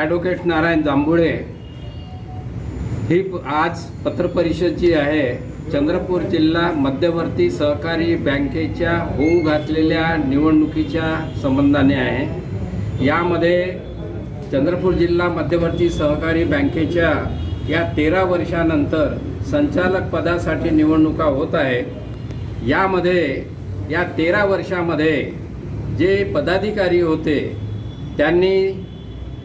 Advocate Narayan जांभुळे ही आज पत्रपरिषद जी आहे चंद्रपूर जिल्हा मध्यवर्ती सहकारी बँकेच्या होऊ घातलेल्या निवडणुकीच्या संबंधाने आहे. यामध्ये चंद्रपूर जिल्हा मध्यवर्ती सहकारी बँकेच्या या तेरा वर्षानंतर संचालक पदासाठी निवडणुका होत आहे यामध्ये या तेरा वर्षामध्ये जे पदाधिकारी होते त्यांनी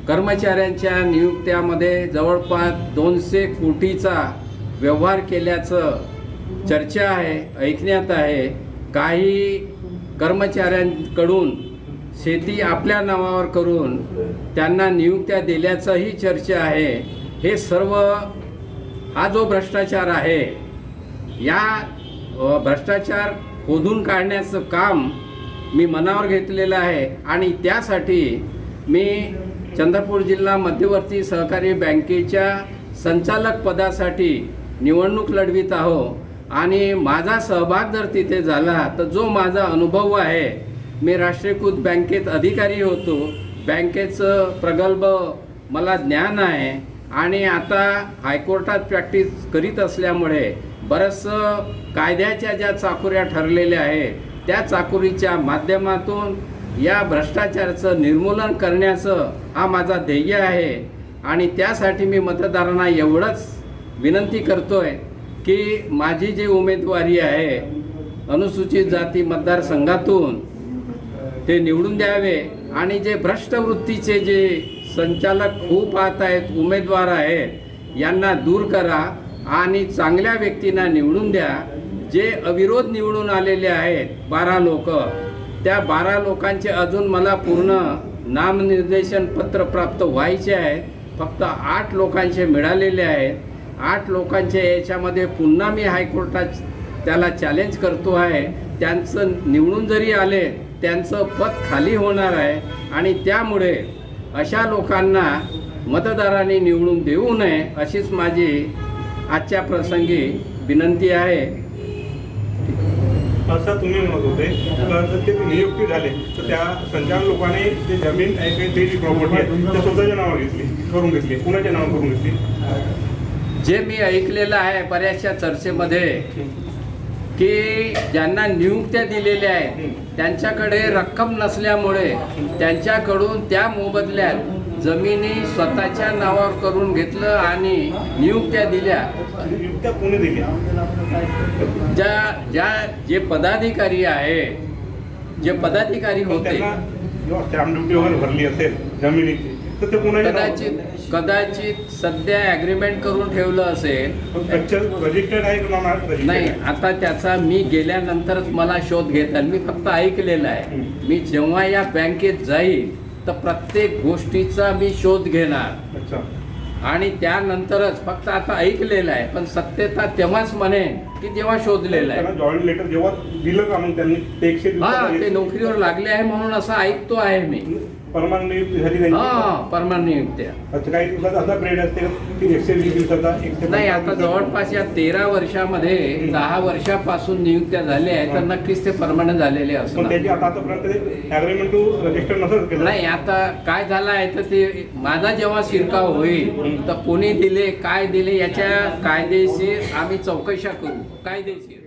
कर्मचाऱ्यांच्या नियुक्त्यामध्ये जवळपास दोनशे कोटीचा व्यवहार केल्याचं चर्चा आहे ऐकण्यात आहे. काही कर्मचाऱ्यांकडून शेती आपल्या नावावर करून त्यांना नियुक्त्या दिल्याचंही चर्चा आहे. हे सर्व हा जो भ्रष्टाचार आहे या भ्रष्टाचार खोदून काढण्याचं काम मी मनावर घेतलेलं आहे आणि त्यासाठी मी चंद्रपूर जिल्हा मध्यवर्ती सहकारी बँकेच्या संचालक पदासाठी निवडणूक लढवित आहो. आणि माझा सहभाग जर तिथे झाला तर जो माझा अनुभव आहे मी राष्ट्रीयकृत बँकेत अधिकारी होतो. बँकेचं प्रगल्भ मला ज्ञान आहे. आणि आता हायकोर्टात प्रॅक्टिस करीत असल्यामुळे बरंचसं कायद्याच्या ज्या चाकुऱ्या ठरलेल्या आहेत त्या चाकुरीच्या माध्यमातून या भ्रष्टाचाराचं निर्मूलन करण्याचं हा माझा ध्येय आहे. आणि त्यासाठी मी मतदारांना एवढंच विनंती करतो आहे की माझी जी उमेदवारी आहे अनुसूचित जाती मतदारसंघातून ते निवडून द्यावे. आणि जे भ्रष्टवृत्तीचे जे संचालक खूप पाहत आहेत उमेदवार आहेत यांना दूर करा आणि चांगल्या व्यक्तींना निवडून द्या. जे अविरोध निवडून आलेले आहेत बारा लोक त्या बारा लोकांचे अजून मला पूर्ण नामनिर्देशन पत्र प्राप्त व्हायचे आहे. फक्त आठ लोकांचे मिळालेले आहेत. आठ लोकांच्या याच्यामध्ये पुन्हा मी हायकोर्टात त्याला चॅलेंज करतो आहे. त्यांचं निवडून जरी आले त्यांचं पद खाली होणार आहे. आणि त्यामुळे अशा लोकांना मतदारांनी निवडून देऊ नये अशीच माझी आजच्या प्रसंगी विनंती आहे. असं तुम्ही म्हणत होते. तर ते नियुक्ती झाले तर त्या संचालक लोकांनी जे जमीन ते जी प्रॉपर्टी आहे ते स्वतःच्या नावावर घेतली करून घेतली कुणाच्या नावावर करून घेतली? जे मी ऐकलेलं आहे बऱ्याचशा चर्चेमध्ये की ज्यांना नियुक्त्या दिलेल्या आहेत त्यांच्याकडे रक्कम नसल्यामुळे त्यांच्याकडून त्या मोबदल्यात जमिनी स्वतःच्या नावावर करून घेतलं आणि नियुक्त्या दिल्या. नियुक्त्या कोणी दिल्या? ज्या ज्या जे पदाधिकारी आहे जे पदाधिकारी होते. भरली असेल जमिनीची कदाचित कदाचित सध्या ॲग्रीमेंट करून ठेवलं असेल. नाही? आता त्याचा मी गेल्यानंतरच मला शोध घेता येईल मी फक्त ऐकलेलं आहे. मी जेव्हा या बँकेत जाईल तर प्रत्येक गोष्टीचा मी शोध घेणार. अच्छा. आणि त्यानंतरच फक्त आता ऐकलेलं आहे पण सत्यता तेव्हाच म्हणेन की जेव्हा शोधलेलं आहे. जॉईंट लेटर जेव्हा दिलं का मग त्यांनी हा ते नोकरीवर लागले आहे म्हणून असं ऐकतो आहे मी. परमानंट नियुक्ती झाली त्यांची हा परमानंट नियुक्त्या. अच्छा काही दिवसाचा असा पिरियड असते का? की एकशे वीस दिवसाचा एकशे नाही आता जवळपास या तेरा वर्षामध्ये दहा वर्षापासून नियुक्त्या झाल्या आहेत तर नक्कीच ते परमानंट झालेले पण असणार. त्याची आता आतापर्यंत अग्रीमेंट टू रजिस्टर नसत केलं. नाही आता काय झालं आहे तर ते माझा जेव्हा शिरकाव होईल तर कोणी दिले काय दिले याच्या कायदेशीर आम्ही चौकशा करू. कायदेशीर